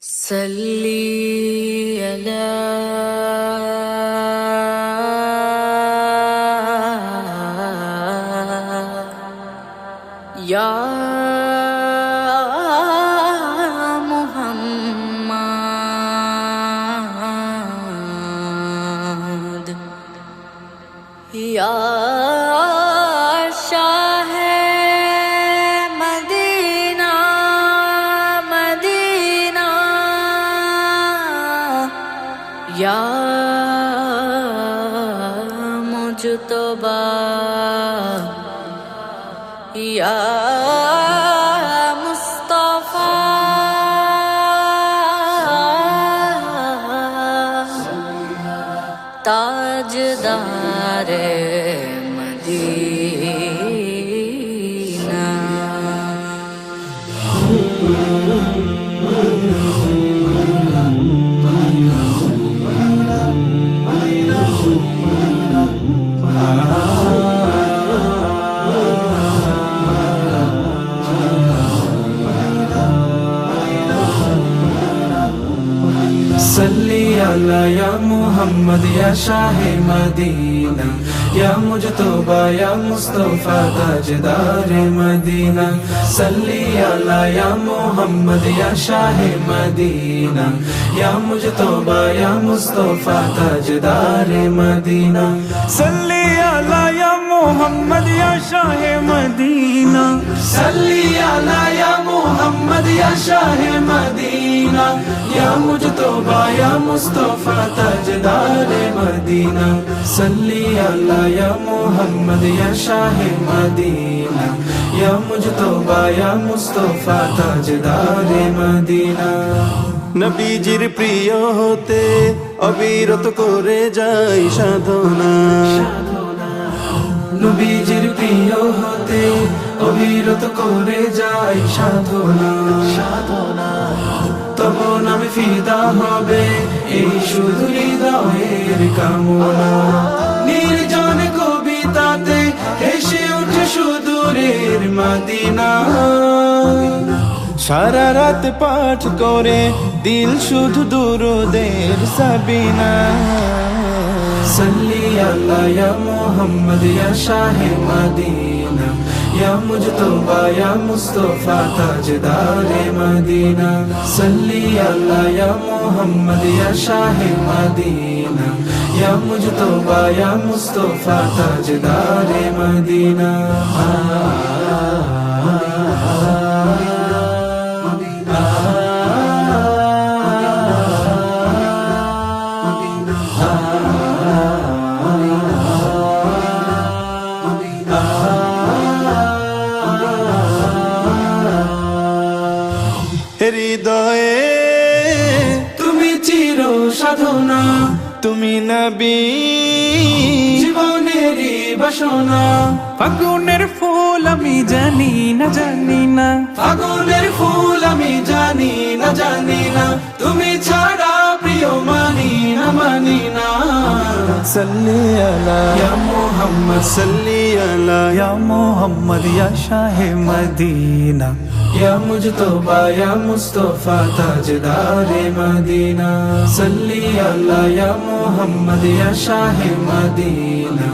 صلي على يا یا مجھ تو یا مصطفیٰ تاج دار صلي على يا محمد يا شاه مدينة يا مجتبى يا مصطفى تاجدار مدينة صلي على يا محمد يا شاه مدينة يا مجتبى يا مصطفى تاجدار مدينة صلي على يا মোহাম্মদ ইয়া শাহে মদিনা। সাল্লি আলা ইয়া মোহাম্মদ ইয়া শাহে মদিনা। ইয়া মুজতবা ইয়া মুস্তাফা তাজদার মদিনা। সাল্লি আলা ইয়া মোহাম্মদ ইয়া শাহে মদিনা। ইয়া মুজতবা ইয়া মুস্তাফা তাজদার মদিনা। নবীজির প্রিয় হতে অবিরত করে যাই সাধনা। নবীজির প্রিয় হতে অবিরত করে যাই সাধনা। সাধনা। তব নামে ফিদা হবে এই শুধু হৃদয়ের কামনা। নির্জন কবিতাতে হেসে উঠে সুদূরের মাদিনা। সারা রাত পাঠ করে দিল শুধু দুরুদের সাবিনা। صلی اللہ یا محمد یا شاہ مدینہ یا مجتبہ یا مصطفیٰ تاجدار مدینہ صلی اللہ یا محمد یا شاہ مدینہ یا مجتبہ یا مصطفیٰ تاجدار مدینہ হৃদয়ে। তুমি চির সাধনা। তুমি নবী। জীবনেরই বাসনা। ফাগুনের ফুল আমি জানি না জানি না। ফাগুনের ফুল আমি জানি না জানি না। তুমি ছাড়া প্রিয় মানি না মানি না। মোহাম্মদ সাল্লি আলা। ইয়া মোহাম্মদ ইয়া শাহে মদিনা। ইয়া মুজতবা ইয়া মুস্তাফা তাজদারে মদিনা। সাল্লি আলা ইয়া মুহাম্মদ ইয়া শাহে মদিনা।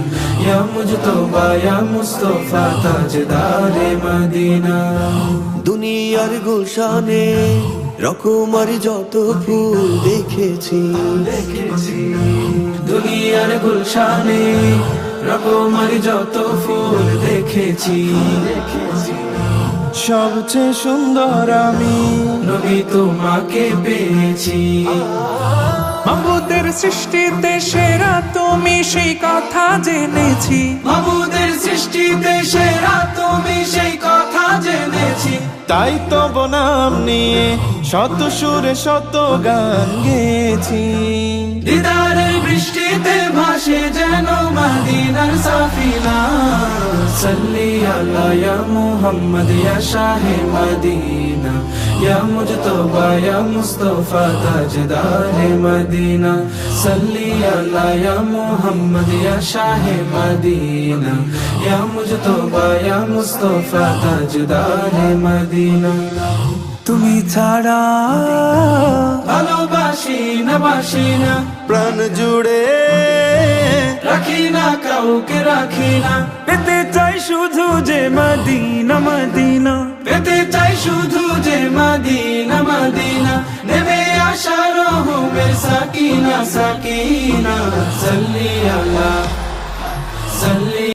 ইয়া মুজতবা ইয়া মুস্তাফা তাজদারে মদিনা। দুনিয়ার গুলশানে রকমারি যত ফুল দেখেছি। দেখেছি দুনিয়ার গুলশানে রকমার যত ফুল দেখেছি। দেখেছি সবচেয়ে সুন্দর আমি নবী তোমাকে পেয়েছি। মাবুদের সৃষ্টিতে সেরা তুমি সেই কথা জেনেছি। মাবুদের সৃষ্টিতে সেরা তুমি সেই কথা জেনেছি। তাই তো বনাম নিয়ে শত সুরে শত গান গেছি দিদারের বৃষ্টিতে ভাসে যেন মদিনার সাফিনা সাল্লি আলা ইয়া মুহাম্মদ ইয়া শাহে মদিনা। তুমি ছাড়া ভালোবাসি না বাসি না প্রাণ জুড়ে রাখি না কাউকে রাখি না পেতে চাই শুধু যে মদিনা মদিনা পেতে চাই শুধু সাবের সাকিনা সাকিনা সাল্লি আলা সাল্লি